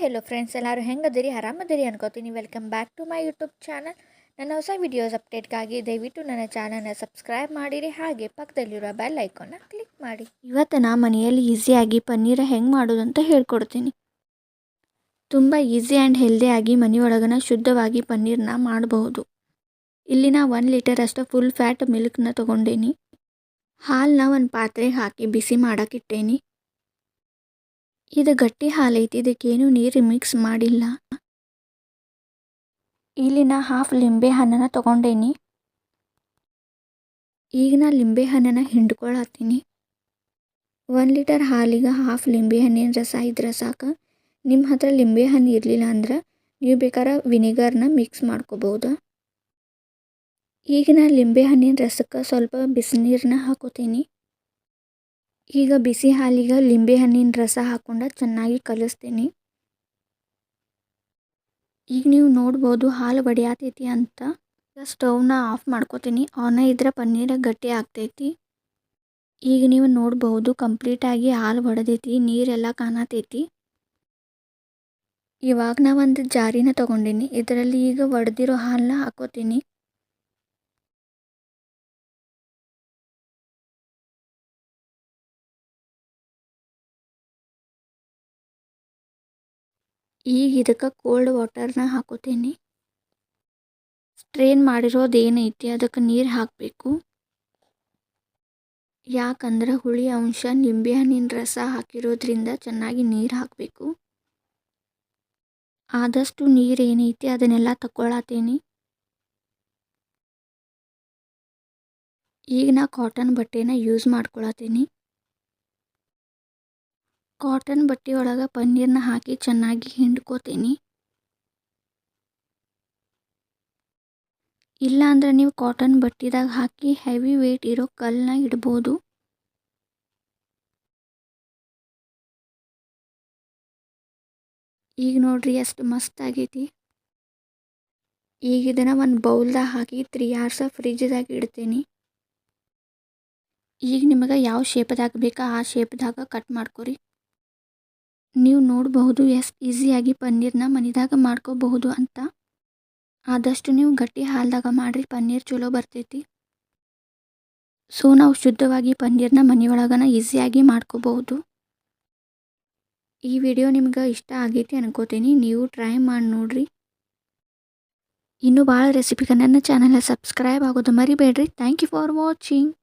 Hello friends ಎಲ್ಲರೂ ಹೆಂಗದಿರಿ? ಆರಾಮದಿರಿ ಅನ್ಕೋತೀನಿ. Welcome back to my YouTube channel ನನ್ನ ಹೊಸ ವಿಡಿಯೋಸ್ ಅಪ್ಡೇಟ್ಗಾಗಿ ದಯವಿಟ್ಟು ನನ್ನ ಚಾನಲ್ನ ಸಬ್ಸ್ಕ್ರೈಬ್ ಮಾಡಿರಿ. ಹಾಗೆ ಪಕ್ಕದಲ್ಲಿರೋ ಬೆಲ್ ಐಕಾನ್ನ ಕ್ಲಿಕ್ ಮಾಡಿ. ಇವತ್ತು ನಾ ಮನೆಯಲ್ಲಿ ಈಸಿಯಾಗಿ ಪನ್ನೀರ ಹೆಂಗೆ ಮಾಡೋದು ಅಂತ ಹೇಳ್ಕೊಡ್ತೀನಿ. ತುಂಬ ಈಸಿ ಆ್ಯಂಡ್ ಹೆಲ್ದಿಯಾಗಿ ಮನೆಯೊಳಗನ ಶುದ್ಧವಾಗಿ ಪನ್ನೀರನ್ನ ಮಾಡಬಹುದು. ಇಲ್ಲಿ ನಾ ಒನ್ ಲೀಟರ್ ಅಷ್ಟು ಫುಲ್ ಫ್ಯಾಟ್ ಮಿಲ್ಕ್ನ ತೊಗೊಂಡೇನಿ. ಹಾಲನ್ನ ಒಂದು ಪಾತ್ರೆಗೆ ಹಾಕಿ ಬಿಸಿ ಮಾಡಕ್ಕಿಟ್ಟೇನಿ ಇದು ಗಟ್ಟಿ ಹಾಲೈತಿ, ಇದಕ್ಕೇನು ನೀರು ಮಿಕ್ಸ್ ಮಾಡಿಲ್ಲ. ಇಲ್ಲಿ ನಾ ಹಾಫ್ ಲಿಂಬೆ ಹಣ್ಣನ್ನು ತಗೊಂಡೇನಿ. ಈಗ ನಾ ಲಿಂಬೆ ಹಣ್ಣನ್ನು ಹಿಂಡ್ಕೊಳತ್ತೀನಿ. ಒಂದು ಲೀಟರ್ ಹಾಲಿಗೆ ಹಾಫ್ ಲಿಂಬೆ ಹಣ್ಣಿನ ರಸ ಇದ್ರೆ ಸಾಕು. ನಿಮ್ಮ ಹತ್ರ ಲಿಂಬೆ ಹಣ್ಣು ಇರಲಿಲ್ಲ ಅಂದ್ರೆ ನೀವು ಬೇಕಾದ್ರೆ ವಿನೆಗರ್ನ ಮಿಕ್ಸ್ ಮಾಡ್ಕೋಬೋದು. ಈಗ ನಾ ಲಿಂಬೆ ಹಣ್ಣಿನ ರಸಕ್ಕೆ ಸ್ವಲ್ಪ ಬಿಸಿನೀರನ್ನ ಹಾಕೋತೀನಿ. ಈಗ ಬಿಸಿ ಹಾಲಿಗೆ ಲಿಂಬೆ ಹಣ್ಣಿನ ರಸ ಹಾಕ್ಕೊಂಡು ಚೆನ್ನಾಗಿ ಕಲಿಸ್ತೀನಿ. ಈಗ ನೀವು ನೋಡ್ಬೋದು ಹಾಲು ಬಡಿಯಾತೈತಿ ಅಂತ. ಸ್ಟೌವ್ನ ಆಫ್ ಮಾಡ್ಕೋತೀನಿ. ಆನ ಇದ್ರೆ ಪನ್ನೀರ ಗಟ್ಟಿ ಆಗ್ತೈತಿ. ಈಗ ನೀವು ನೋಡ್ಬೋದು ಕಂಪ್ಲೀಟಾಗಿ ಹಾಲು ಬಡದೈತಿ ನೀರೆಲ್ಲ ಕಾಣತೈತಿ. ಇವಾಗ ನಾ ಒಂದು ಜಾರಿನ ತೊಗೊಂಡೀನಿ. ಇದರಲ್ಲಿ ಈಗ ಒಡೆದಿರೋ ಹಾಲನ್ನ ಹಾಕೋತೀನಿ. ಈಗ ಇದಕ್ಕೆ ಕೋಲ್ಡ್ ವಾಟರ್ನ ಹಾಕೋತೀನಿ. ಸ್ಟ್ರೇನ್ ಮಾಡಿರೋದು ಏನೈತಿ, ಅದಕ್ಕೆ ನೀರು ಹಾಕಬೇಕು. ಯಾಕಂದ್ರೆ ಹುಳಿ ಅಂಶ ನಿಂಬೆಹಣ್ಣಿನ ರಸ ಹಾಕಿರೋದ್ರಿಂದ ಚೆನ್ನಾಗಿ ನೀರು ಹಾಕಬೇಕು. ಆದಷ್ಟು ನೀರು ಏನೈತಿ, ಅದನ್ನೆಲ್ಲ ತಗೊಳತೀನಿ ಈಗ ನಾ ಕಾಟನ್ ಬಟ್ಟೆನ ಯೂಸ್ ಮಾಡ್ಕೊಳತ್ತೀನಿ ಕಾಟನ್ ಬಟ್ಟೆ ಒಳಗೆ ಪನ್ನೀರ್ನ ಹಾಕಿ ಚೆನ್ನಾಗಿ ಹಿಂಡ್ಕೋತೀನಿ. ಇಲ್ಲ ಅಂದ್ರೆ ನೀವು ಕಾಟನ್ ಬಟ್ಟಿದಾಗ ಹಾಕಿ ಹೆವಿ ವೇಟ್ ಇರೋ ಕಲ್ಲನ್ನ ಇಡ್ಬೋದು. ಈಗ ನೋಡ್ರಿ ಎಷ್ಟು ಮಸ್ತ್ ಆಗೈತಿ. ಈಗ ಇದನ್ನು ಒಂದು ಬೌಲ್ದಾಗ ಹಾಕಿ ತ್ರೀ ಅವರ್ಸ ಫ್ರಿಜ್ದಾಗ ಇಡ್ತೀನಿ. ಈಗ ನಿಮಗೆ ಯಾವ ಶೇಪ್ದಾಗ ಬೇಕೋ ಆ ಶೇಪ್ದಾಗ ಕಟ್ ಮಾಡ್ಕೊರಿ. ನೀವು ನೋಡಬಹುದು ಎಷ್ಟು ಈಸಿಯಾಗಿ ಪನ್ನೀರ್ನ ಮನೆದಾಗ ಮಾಡ್ಕೋಬಹುದು ಅಂತ. ಆದಷ್ಟು ನೀವು ಗಟ್ಟಿ ಹಾಲ್ದಾಗ ಮಾಡಿರಿ, ಪನ್ನೀರ್ ಚಲೋ ಬರ್ತೈತಿ. ಸೊ, ನಾವು ಶುದ್ಧವಾಗಿ ಪನ್ನೀರನ್ನ ಮನೆಯೊಳಗನ ಈಸಿಯಾಗಿ ಮಾಡ್ಕೋಬಹುದು. ಈ ವಿಡಿಯೋ ನಿಮ್ಗೆ ಇಷ್ಟ ಆಗೈತಿ ಅನ್ಕೋತೀನಿ, ನೀವು ಟ್ರೈ ಮಾಡಿ ನೋಡ್ರಿ. ಇನ್ನೂ ಭಾಳ ರೆಸಿಪಿಗೆ ನನ್ನ ಚಾನಲ್ನ ಸಬ್ಸ್ಕ್ರೈಬ್ ಆಗೋದು ಮರಿಬೇಡ್ರಿ. Thank you for watching.